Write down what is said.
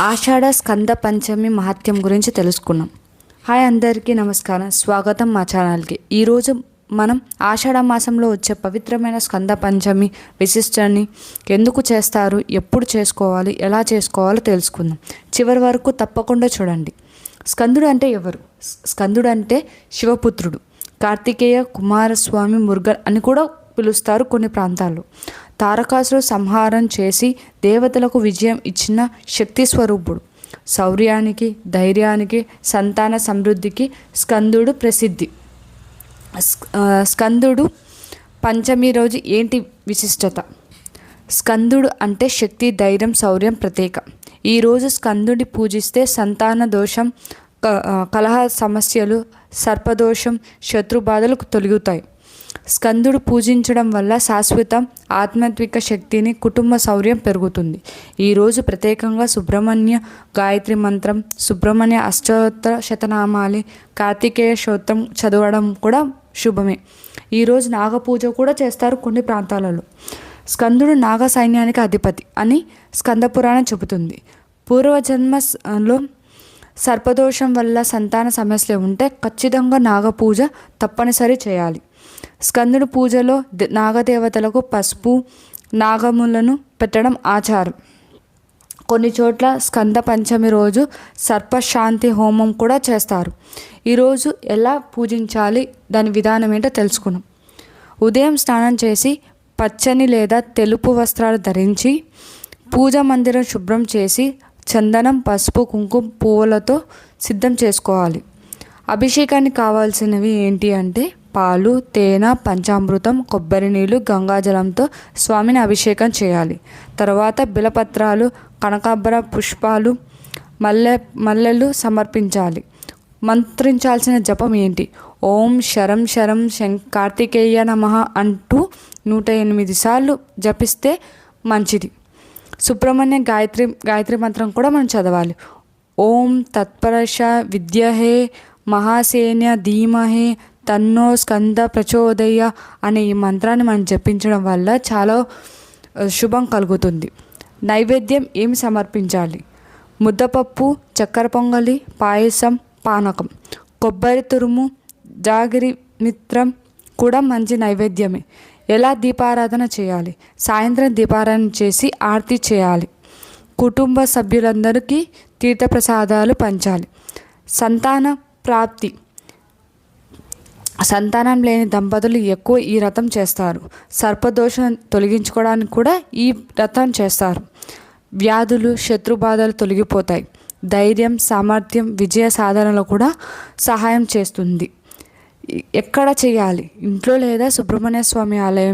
ఆషాఢ స్కంద పంచమి మహత్యం గురించి తెలుసుకున్నాం. హాయ్ అందరికీ నమస్కారం. స్వాగతం మా ఛానల్కి. ఈరోజు మనం ఆషాఢ మాసంలో వచ్చే పవిత్రమైన స్కంద పంచమి విశిష్టాన్ని ఎందుకు చేస్తారు ఎప్పుడు చేసుకోవాలి ఎలా చేసుకోవాలో తెలుసుకుందాం. చివరి వరకు తప్పకుండా చూడండి. స్కందుడు అంటే ఎవరు? స్కందుడు అంటే శివపుత్రుడు. కార్తికేయ కుమారస్వామి మురుగన్ అని కూడా పిలుస్తారు కొన్ని ప్రాంతాల్లో. తారకాసురు సంహారం చేసి దేవతలకు విజయం ఇచ్చిన శక్తి స్వరూపుడు శౌర్యానికి ధైర్యానికి సంతాన సమృద్ధికి స్కందుడు ప్రసిద్ధి. స్కందుడు పంచమి రోజు ఏంటి విశిష్టత? స్కందుడు అంటే శక్తి ధైర్యం శౌర్యం ప్రతీక ఈరోజు స్కందుడి పూజిస్తే సంతాన దోషం క- కలహ సమస్యలు సర్పదోషం శత్రుబాధలు తొలగుతాయి. స్కందుడు పూజించడం వల్ల శాశ్వత ఆధ్యాత్మిక శక్తిని కుటుంబ శౌర్యం పెరుగుతుంది. ఈరోజు ప్రత్యేకంగా సుబ్రహ్మణ్య గాయత్రి మంత్రం సుబ్రహ్మణ్య అష్టోత్తర శతనామాలి కార్తికేయ స్తోత్రం చదవడం కూడా శుభమే. ఈరోజు నాగపూజ కూడా చేస్తారు కొన్ని ప్రాంతాలలో. స్కందుడు నాగ సైన్యానికి అధిపతి అని స్కంద పురాణం చెబుతుంది పూర్వజన్మలో సర్పదోషం వల్ల సంతాన సమస్యలు ఉంటే ఖచ్చితంగా నాగపూజ తప్పనిసరి చేయాలి. స్కందుడు పూజలో నాగదేవతలకు పసుపు నాగములను పెట్టడం ఆచారం. కొన్ని చోట్ల స్కంద పంచమి రోజు సర్పశాంతి హోమం కూడా చేస్తారు. ఈరోజు ఎలా పూజించాలి? దాని విధానం ఏంటో తెలుసుకున్నాం. ఉదయం స్నానం చేసి పచ్చని లేదా తెలుపు వస్త్రాలు ధరించి పూజ మందిరం శుభ్రం చేసి చందనం పసుపు కుంకుమ పువ్వులతో సిద్ధం చేసుకోవాలి. అభిషేకానికి కావాల్సినవి ఏంటి అంటే పాలు తేనె పంచామృతం కొబ్బరి నీళ్ళు గంగాజలంతో స్వామిని అభిషేకం చేయాలి. తర్వాత బిలపత్రాలు కనకాంబర పుష్పాలు మల్లె మల్లెలు సమర్పించాలి. మంత్రించాల్సిన జపం ఏంటి? ఓం శరం శరం శం కార్తికేయ నమ అంటూ నూట ఎనిమిది సార్లు జపిస్తే మంచిది. సుబ్రహ్మణ్య గాయత్రి గాయత్రి మంత్రం కూడా మనం చదవాలి. ఓం తత్పరశ విద్యహే మహాసేన్య ధీమహే తన్నో స్కంద ప్రచోదయ అనే ఈ మంత్రాన్ని మనం జపించడం వల్ల చాలా శుభం కలుగుతుంది. నైవేద్యం ఏమి సమర్పించాలి? ముద్దపప్పు చక్కెర పొంగలి పాయసం పానకం. కొబ్బరి తురుము జాగిరి మిత్రం కూడా మంచి నైవేద్యమే. ఎలా దీపారాధన చేయాలి? సాయంత్రం దీపారాధన చేసి ఆరతి చేయాలి. కుటుంబ సభ్యులందరికీ తీర్థప్రసాదాలు పంచాలి. సంతాన ప్రాప్తి. సంతానం లేని దంపతులు ఎక్కువ ఈ వ్రతం చేస్తారు. సర్పదోషం తొలగించుకోవడానికి కూడా ఈ వ్రతం చేస్తారు. వ్యాధులు శత్రుబాధలు తొలగిపోతాయి. ధైర్యం సామర్థ్యం విజయ సాధనలో కూడా సహాయం చేస్తుంది. ఎక్కడ చేయాలి? ఇంట్లో లేదా సుబ్రహ్మణ్య స్వామి ఆలయం